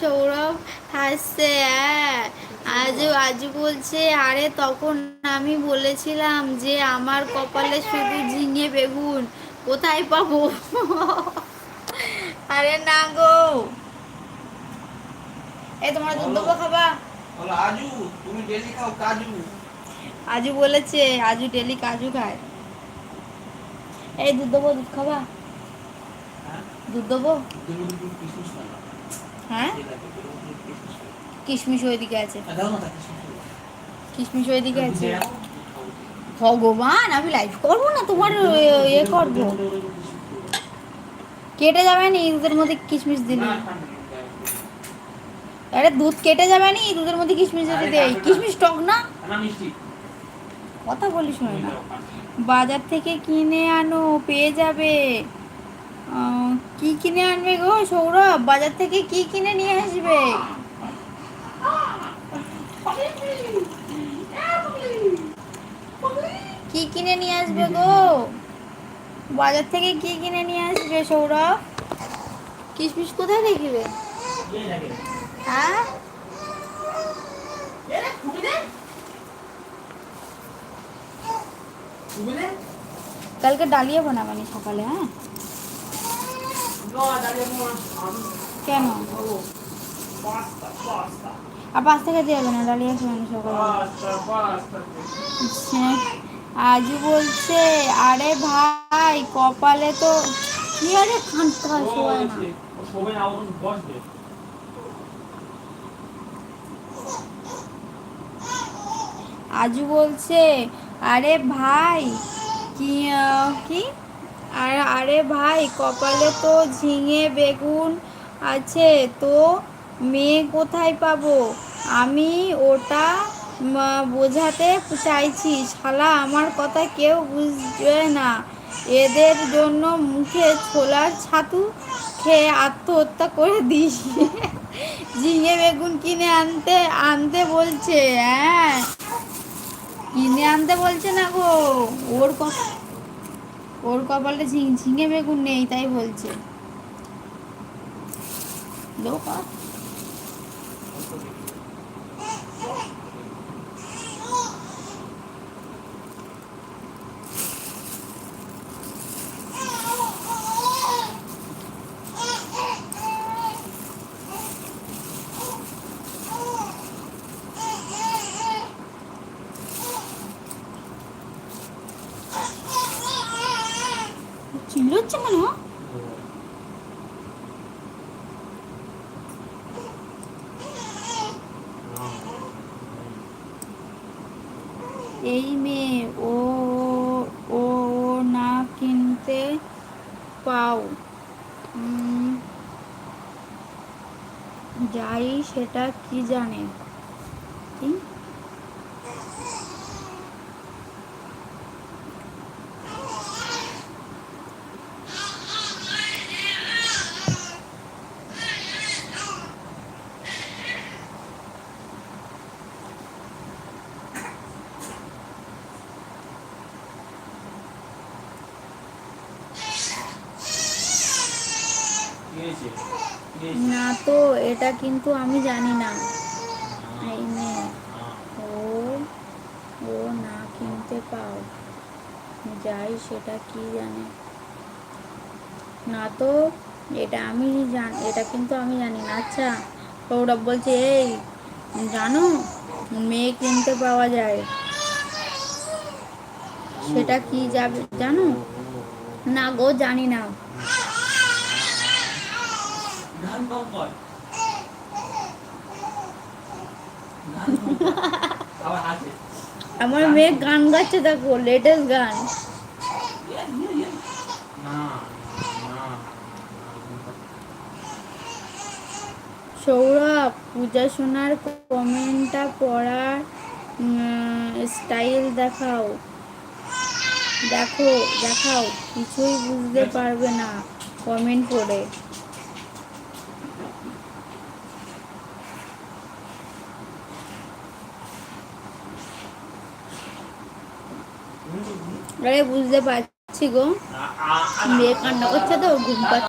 সৌরভ হাসছে হ্যাঁ। আজু আজু বলছে আরে তখন আমি বলেছিলাম যে আমার কপালে শুধু ঝিঙে বেগুন। কোথায় পাবো? আরে না গো। এই তোমার দুধ দেবো খাবা? আজু তুমি ডেলি খাও কাজু। আজু বলেছে আজু ডেলি কাজু খায়। এই দুধ দেবো দুধ খাবা? দুধ দেবো। হ্যাঁ? কিশমিশ ওইদিকে আছে। কিশমিশ ওইদিকে আছে। ভগবান আমি লাইভ করব না? তোমার ইয়ে করব? কেটে যাবে না দুধের মধ্যে কিশমিশ দিলে? আরে দুধ কেটে যাবে না দুধের মধ্যে কিশমিশ যদি দেয়? কিশমিশ টক না? কথা বলিস না। বাজার থেকে কিনে আনো পেয়ে যাবে। কি কিনে আনবে গো সৌরভ? বাজার থেকে কি কিনে নিয়ে আসবে? কি কিনে নিয়ে আসবে গো? বাজার থেকে কি কিনে নিয়ে আসবে সৌরভ? কিশমিশ কোথায় দেখবে? হ্যাঁ। কালকে ডালিয়া বানাবানি সকালে হ্যাঁ না, দাঁড়িয়ে আমার আমি কেন। পাস্তা, পাস্তা, আর পাঁচটা খেতে যাবে না ডালিয়া খাবেন সকালে পাস্তা, পাস্তা। আজু বলছে আরে ভাই কপালে তো কি আরে খানতে হয় না বসবে। আজু বলছে আরে ভাই কি কি আর আরে ভাই, কপালে তো ঝিঙে বেগুন আছে, তো মেয়ে কোথায় পাবো? আমি ওটা বোঝাতে চাইছি। শালা, আমার কথা কেউ বুঝবে না। এদের জন্য মুখে ছোলার ছাতু খেয়ে আত্মহত্যা করে দিস। ঝিঙে বেগুন কিনে আনতে আনতে বলছে হ্যাঁ? কিনে আনতে বলছে না গো, ওর ক- ওর কপালে ঝিঙে বেগুন নেই তাই বলছে। কেন এই মেয়ে ও ও না কিনতে পাও যাই সেটা কি জানে না তো, এটা কিন্তু আমি জানি না। এই মেয়ে ও ও না কিনতে পাও। যাই, সেটা কি জানে? না তো, এটা আমি জান, এটা কিন্তু আমি জানি না। আচ্ছা সৌরভ বলছে, এই, জানো, মেয়ে কিনতে পাওয়া যায়। সেটা কি যাবে, জানো? না গো, জানি না। গান কম কর। গান কম কর। আবার হাসে। আমার মেয়ে গান গাচ্ছে দেখো লেটেস্ট গান। সৌরভ পূজা সোনার কমেন্টটা পড়ার স্টাইল দেখাও দেখো দেখাও কিছুই বুঝতে পারবে না কমেন্ট পড়ে বুঝতে পারছি গো। মেয়ে কান্না করছে তো ঘুম পাচ্ছে।